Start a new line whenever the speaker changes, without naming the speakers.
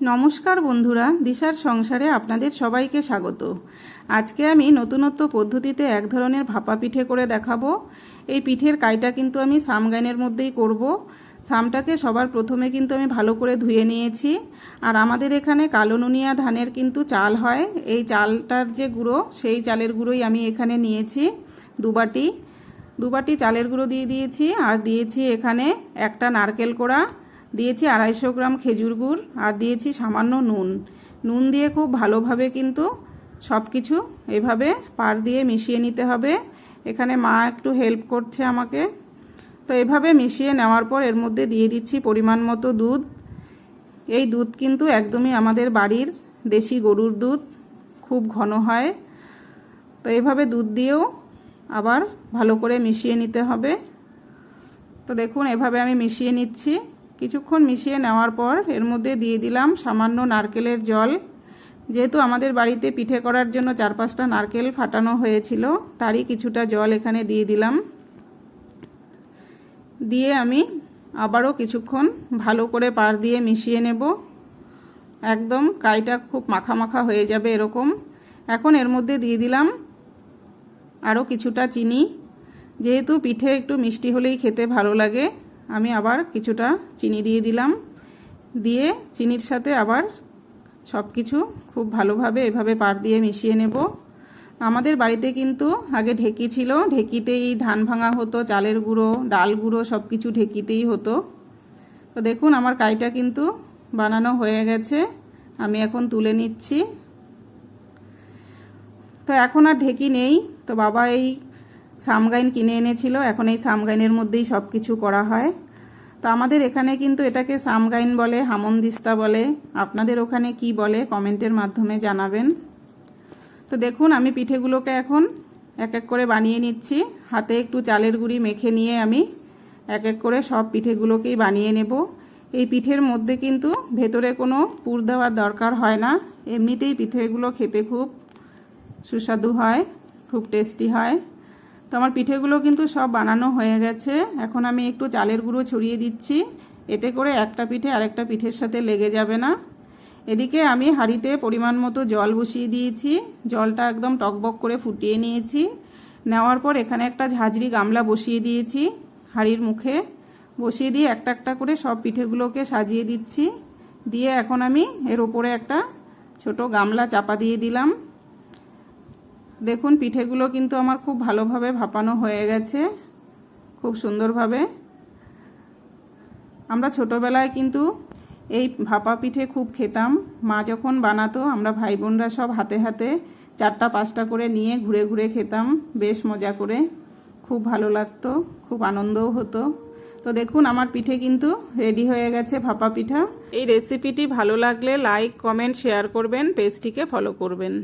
নমস্কার বন্ধুরা, দিশার সংসারে আপনাদের সবাইকে স্বাগত। আজকে আমি নতুনত্ব পদ্ধতিতে এক ধরনের ভাপা পিঠে করে দেখাবো। এই পিঠের কাইটা কিন্তু আমি সামগাইনের মধ্যেই করব। সামটাকে সবার প্রথমে কিন্তু আমি ভালো করে ধুয়ে নিয়েছি। আর আমাদের এখানে কালো নুনিয়া ধানের কিন্তু চাল হয়। এই চালটার যে গুঁড়ো, সেই চালের গুঁড়োই আমি এখানে নিয়েছি দুবাটি। দুবাটি চালের গুঁড়ো দিয়ে দিয়েছি। আর দিয়েছি এখানে একটা নারকেল কোড়া দিয়েছি আড়াইশো গ্রাম খেজুর গুড় আর দিয়েছি সামান্য নুন। নুন দিয়ে খুব ভালোভাবে কিন্তু সব কিছু এভাবে পার দিয়ে মিশিয়ে নিতে হবে। এখানে মা একটু হেল্প করছে আমাকে। তো এভাবে মিশিয়ে নেওয়ার পর এর মধ্যে দিয়ে দিচ্ছি পরিমাণ মতো দুধ। এই দুধ কিন্তু একদমই আমাদের বাড়ির দেশি গরুর দুধ, খুব ঘন হয়। তো এভাবে দুধ দিয়েও আবার ভালো করে মিশিয়ে নিতে হবে। তো দেখুন, এভাবে আমি মিশিয়ে নিচ্ছি। কিছুক্ষণ মিশিয়ে নেওয়ার পর এর মধ্যে দিয়ে দিলাম সামান্য নারকেলের জল। যেহেতু আমাদের বাড়িতে পিঠে করার জন্য চার পাঁচটা নারকেল ফাটানো হয়েছিল, তারই কিছুটা জল এখানে দিয়ে দিলাম। দিয়ে আমি আবারও কিছুক্ষণ ভালো করে পার দিয়ে মিশিয়ে নেব। একদম কাইটা খুব মাখা মাখা হয়ে যাবে এরকম। এখন এর মধ্যে দিয়ে দিলাম আরও কিছুটা চিনি। যেহেতু পিঠে একটু মিষ্টি হলেই খেতে ভালো লাগে আমি আবার কিছুটা চিনি দিয়ে দিলাম। দিয়ে চিনির সাথে আবার সব কিছু খুব ভালোভাবে এভাবে পার দিয়ে মিশিয়ে নেব। আমাদের বাড়িতে কিন্তু আগে ঢেকি ছিল। ঢেকিতেই ধান ভাঙা হতো, চালের গুঁড়ো, ডাল গুঁড়ো সব কিছু ঢেকিতেই হতো। তো দেখুন, আমার কাইটা কিন্তু বানানো হয়ে গেছে। আমি এখন তুলে নিচ্ছি। তো এখন আর ঢেকি নেই। তো বাবা এই সামগাইন কিনে এনেছিল। এখন এই সামগাইনের মধ্যেই সব কিছু করা হয়। তো আমাদের এখানে কিন্তু এটাকে সামগাইন বলে, হামনদিস্তা বলে। আপনাদের ওখানে কি বলে কমেন্টের মাধ্যমে জানাবেন। তো দেখুন, আমি পিঠেগুলোকে এখন এক এক করে বানিয়ে নিচ্ছি। হাতে একটু চালের গুঁড়ি মেখে নিয়ে আমি এক এক করে সব পিঠেগুলোকেই বানিয়ে নেব। এই পিঠের মধ্যে কিন্তু ভেতরে কোনো পুর দেওয়ার দরকার হয় না। এমনিতেই পিঠেগুলো খেতে খুব সুস্বাদু হয়, খুব টেস্টি হয়। তো আমার পিঠেগুলো কিন্তু সব বানানো হয়ে গেছে। এখন আমি একটু চালের গুঁড়ো ছড়িয়ে দিচ্ছি। এতে করে একটা পিঠে আরেকটা পিঠের সাথে লেগে যাবে না। এদিকে আমি হাঁড়িতে পরিমাণ মতো জল বসিয়ে দিয়েছি। জলটা একদম টকবক করে ফুটিয়ে নিয়েছি। নেওয়ার পর এখানে একটা ঝাঁঝরি গামলা বসিয়ে দিয়েছি হাঁড়ির মুখে। বসিয়ে দিয়ে একটা একটা করে সব পিঠেগুলোকে সাজিয়ে দিচ্ছি। দিয়ে এখন আমি এর ওপরে একটা ছোট গামলা চাপা দিয়ে দিলাম। দেখুন, পিঠেগুলো কিন্তু আমার খুব ভালোভাবে ভাপানো হয়ে গেছে, খুব সুন্দরভাবে। আমরা ছোটোবেলায় কিন্তু এই ভাপা পিঠে খুব খেতাম। মা যখন বানাতো, আমরা ভাই বোনরা সব হাতে হাতে চারটা, পাঁচটা করে নিয়ে ঘুরে ঘুরে খেতাম। বেশ মজা করে, খুব ভালো লাগতো, খুব আনন্দও হতো। তো দেখুন, আমার পিঠে কিন্তু রেডি হয়ে গেছে ভাপা পিঠা। এই রেসিপিটি ভালো লাগলে লাইক, কমেন্ট, শেয়ার করবেন, পেজটিকে ফলো করবেন।